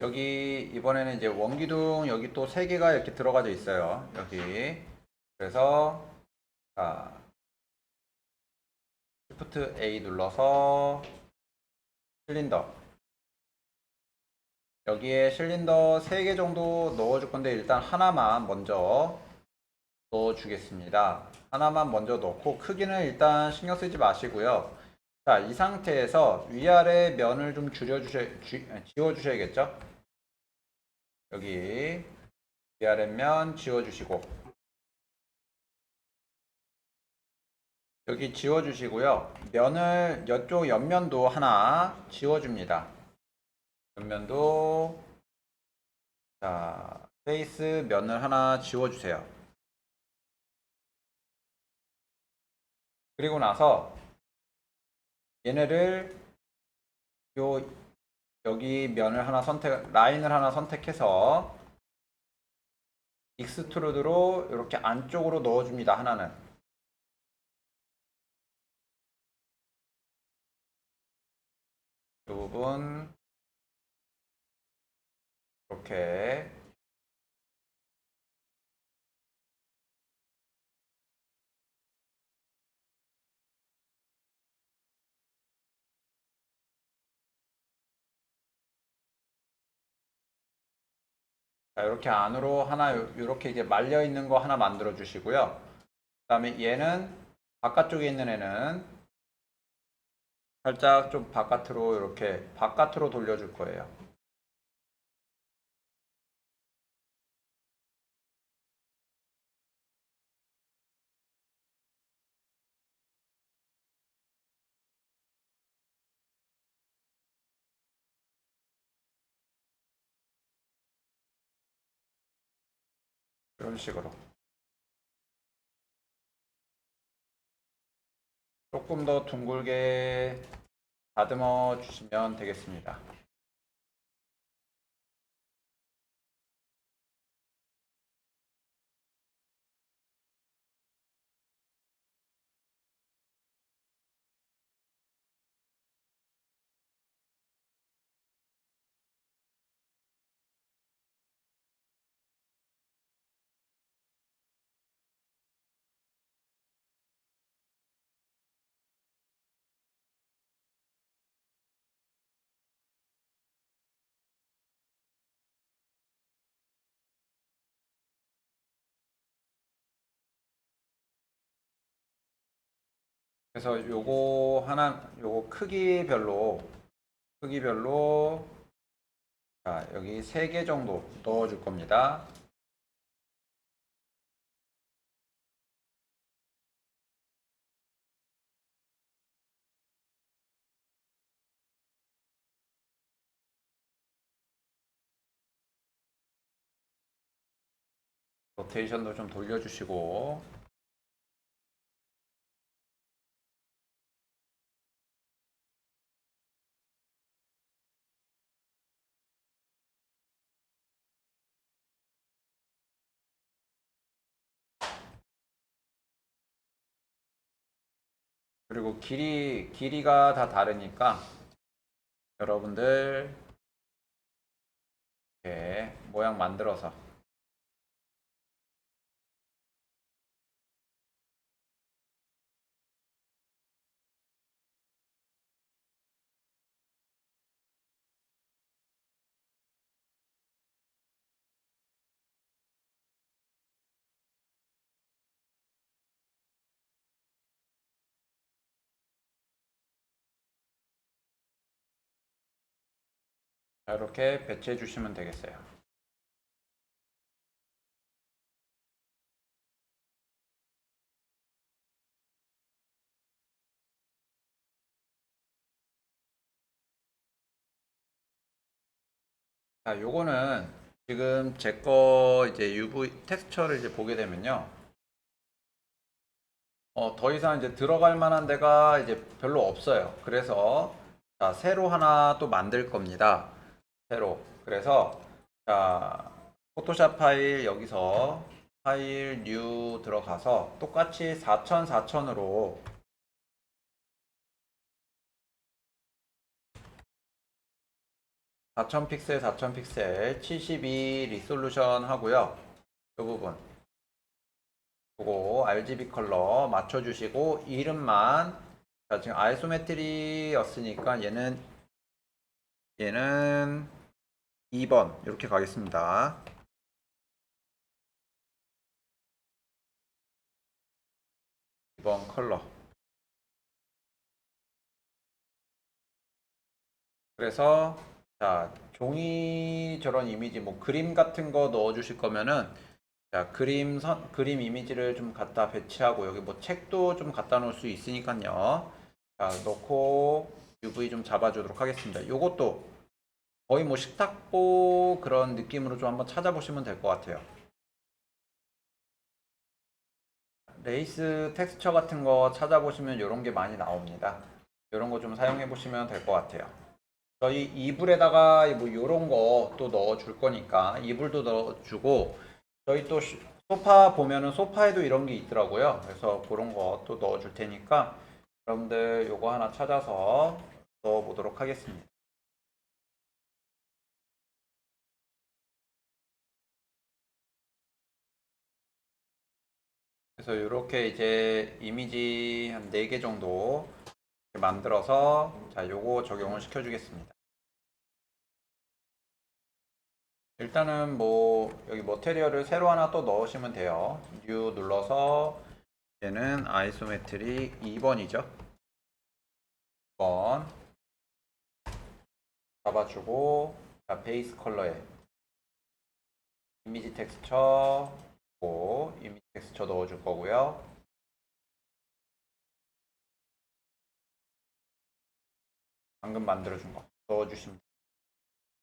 여기 이번에는 이제 원기둥 여기 또 세 개가 이렇게 들어가져 있어요. 여기. 그래서 자 Shift A 눌러서 실린더 여기에 실린더 3개 정도 넣어줄 건데 일단 하나만 먼저 넣어주겠습니다. 하나만 먼저 넣고 크기는 일단 신경 쓰지 마시고요. 자, 이 상태에서 위아래 면을 좀 줄여주셔, 주, 지워주셔야겠죠? 여기 위아래 면 지워주시고 여기 지워주시고요. 면을 이쪽 옆면도 하나 지워줍니다. 옆면도 자 페이스 면을 하나 지워주세요. 그리고 나서 얘네를 요 여기 면을 하나 선택 라인을 하나 선택해서 익스트루드로 이렇게 안쪽으로 넣어줍니다. 하나는 이 부분 이렇게 이렇게 안으로 하나 이렇게 이제 말려 있는 거 하나 만들어 주시고요. 그다음에 얘는 바깥쪽에 있는 애는 살짝 좀 바깥으로 이렇게 바깥으로 돌려 줄 거예요. 이런 식으로. 조금 더 둥글게 다듬어 주시면 되겠습니다. 그래서 요거 하나 요거 크기별로 크기별로 자, 여기 세개 정도 넣어 줄 겁니다. 로테이션도 좀 돌려주시고 그리고 길이 길이가 다 다르니까 여러분들 이렇게 모양 만들어서 이렇게 배치해 주시면 되겠어요. 자, 요거는 지금 제 거 이제 UV 텍스처를 이제 보게 되면요. 어, 더 이상 이제 들어갈 만한 데가 이제 별로 없어요. 그래서 자, 새로 하나 또 만들 겁니다. 새로. 그래서 자, 포토샵 파일 여기서 파일 뉴 들어가서 똑같이 4000 4000으로 4000 픽셀, 4000 픽셀, 72 리솔루션 하고요. 이 부분. 그거 RGB 컬러 맞춰주시고 이름만 자 지금 아이소메트리였으니까 얘는 얘는 2번 이렇게 가겠습니다. 2번 컬러. 그래서 자 종이 저런 이미지 뭐 그림 같은 거 넣어 주실 거면은 자 그림 선 그림 이미지를 좀 갖다 배치하고 여기 뭐 책도 좀 갖다 놓을 수 있으니까요 자 넣고 UV 좀 잡아 주도록 하겠습니다 요것도 거의 뭐 식탁보 그런 느낌으로 좀 한번 찾아보시면 될 것 같아요 레이스 텍스처 같은 거 찾아보시면 이런 게 많이 나옵니다 이런 거 좀 사용해 보시면 될 것 같아요 저희 이불에다가 뭐 이런 거 또 넣어 줄 거니까 이불도 넣어 주고 저희 또 시- 소파 보면은 소파에도 이런 게 있더라고요. 그래서 그런 거 또 넣어 줄 테니까 여러분들 요거 하나 찾아서 넣어 보도록 하겠습니다. 그래서 이렇게 이제 이미지 한 4개 정도 만들어서 자 요거 적용을 시켜 주겠습니다. 일단은 뭐 여기 머테리얼을 새로 하나 또 넣으시면 돼요. 뉴 눌러서 얘는 아이소메트리 2번이죠. 2번 잡아주고 자, 베이스 컬러에 이미지 텍스처 고 이미지 텍스처 넣어줄 거고요. 방금 만들어준 거 넣어주시면 돼요.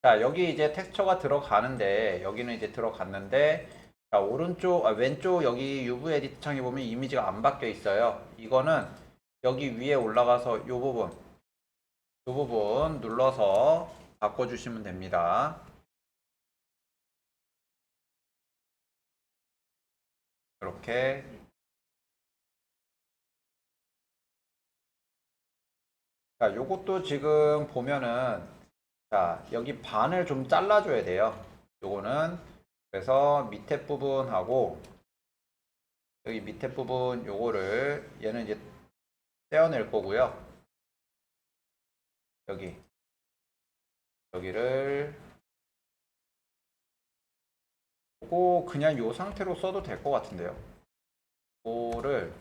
자, 여기 이제 텍스처가 들어가는데 여기는 이제 들어갔는데 자, 오른쪽 아, 왼쪽 여기 UV 에디트 창에 보면 이미지가 안 바뀌어 있어요. 이거는 여기 위에 올라가서 이 부분 이 부분 눌러서 바꿔 주시면 됩니다. 이렇게 자, 요것도 지금 보면은 자, 여기 반을 좀 잘라줘야 돼요. 요거는 그래서 밑에 부분하고 여기 밑에 부분 요거를 얘는 이제 떼어낼 거고요. 여기 여기를 요거 그냥 요 상태로 써도 될 것 같은데요. 요거를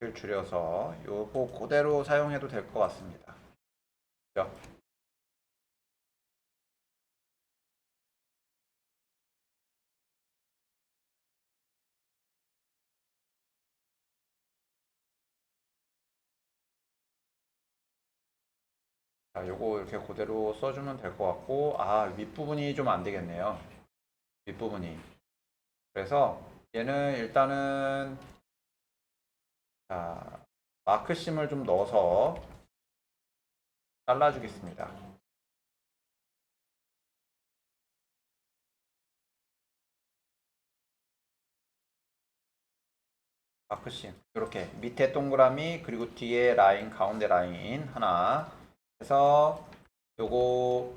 를 줄여서 요거 그대로 사용해도 될 것 같습니다. 그죠? 자, 요거 이렇게 그대로 써주면 될 것 같고, 아, 윗부분이 좀 안 되겠네요. 윗부분이. 그래서 얘는 일단은 자, 마크심을 좀 넣어서 잘라주겠습니다. 마크심 이렇게 밑에 동그라미 그리고 뒤에 라인 가운데 라인 하나 해서 요거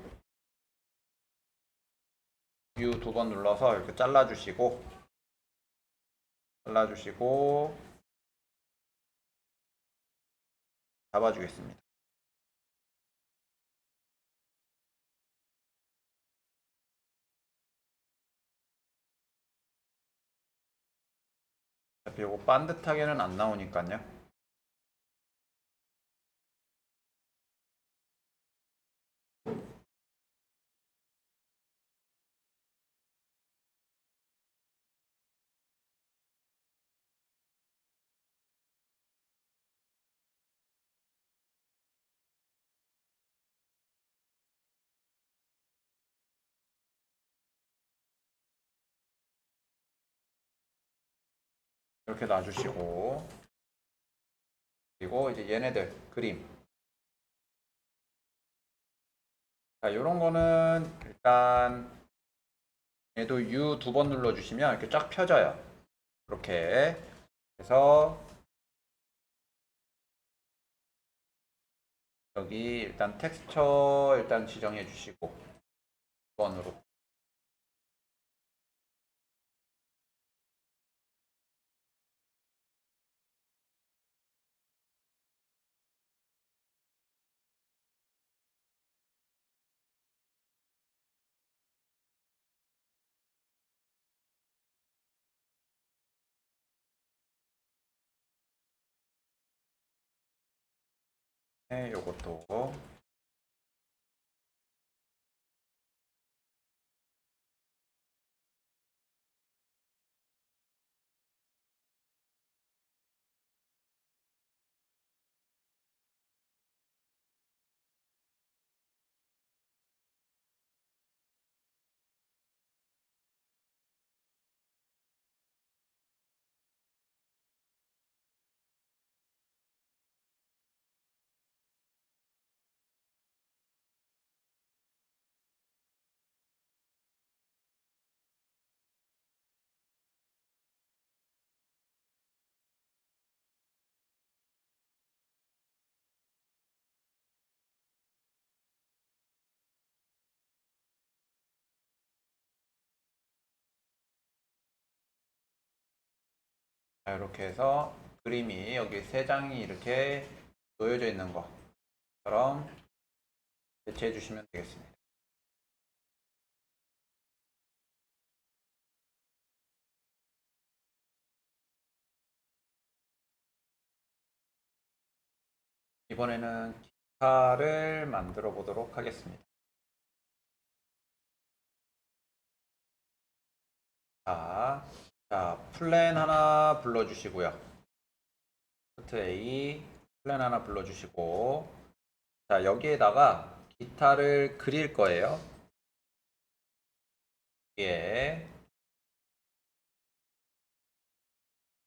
U 두 번 눌러서 이렇게 잘라주시고 잘라주시고 잡아주겠습니다. 어차피 요거 반듯하게는 안 나오니까요. 이렇게 놔주시고. 그리고 이제 얘네들 그림. 자 요런 거는 일단 얘도 U 두 번 눌러주시면 이렇게 쫙 펴져요. 이렇게. 그래서 여기 일단 텍스처 일단 지정해 주시고 2번으로. 요것도 이렇게 해서 그림이 여기 세 장이 이렇게 놓여져 있는 것처럼 배치해 주시면 되겠습니다. 이번에는 기타를 만들어 보도록 하겠습니다. 자, 자, 플랜 하나 불러주시고요. 포트 A 플랜 하나 불러주시고, 자, 여기에다가 기타를 그릴 거예요. 예.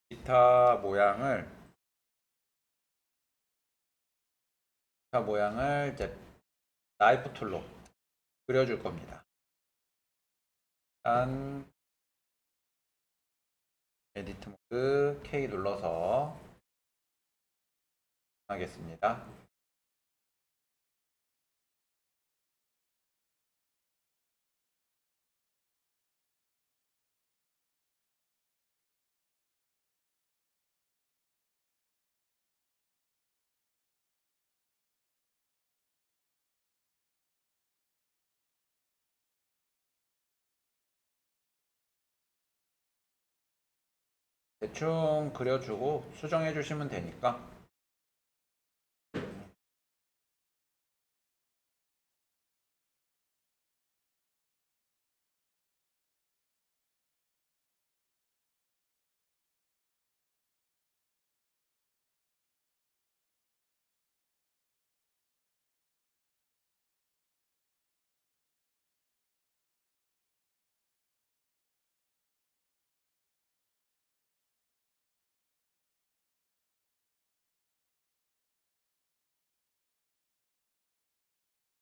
기타 모양을, 기타 모양을 이제 나이프 툴로 그려줄 겁니다. 일단 에디트 모드 K 눌러서 하겠습니다. 대충 그려주고 수정해 주시면 되니까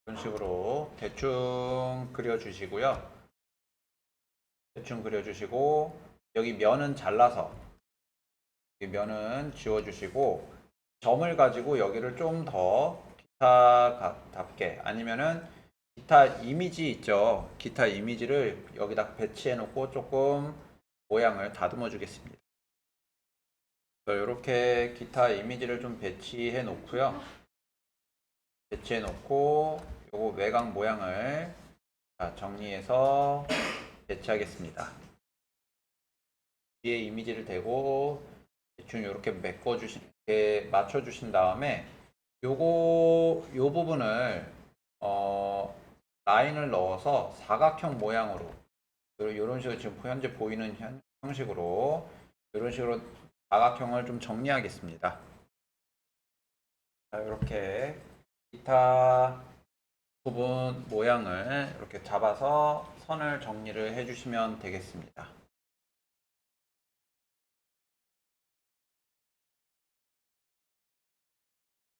이런 식으로 대충 그려주시고요. 대충 그려주시고 여기 면은 잘라서 여기 면은 지워주시고 점을 가지고 여기를 좀 더 기타답게 아니면은 기타 이미지 있죠. 기타 이미지를 여기다 배치해 놓고 조금 모양을 다듬어 주겠습니다. 이렇게 기타 이미지를 좀 배치해 놓고요. 배치해 놓고 요거 외곽 모양을 자, 정리해서 배치하겠습니다. 뒤에 이미지를 대고 대충 이렇게 메꿔 주신 이렇게 맞춰 주신 다음에 요거 요 부분을 어 라인을 넣어서 사각형 모양으로 이런 식으로 지금 현재 보이는 현- 형식으로 이런 식으로 사각형을 좀 정리하겠습니다. 자, 이렇게 기타 부분 모양을 이렇게 잡아서 선을 정리를 해주시면 되겠습니다.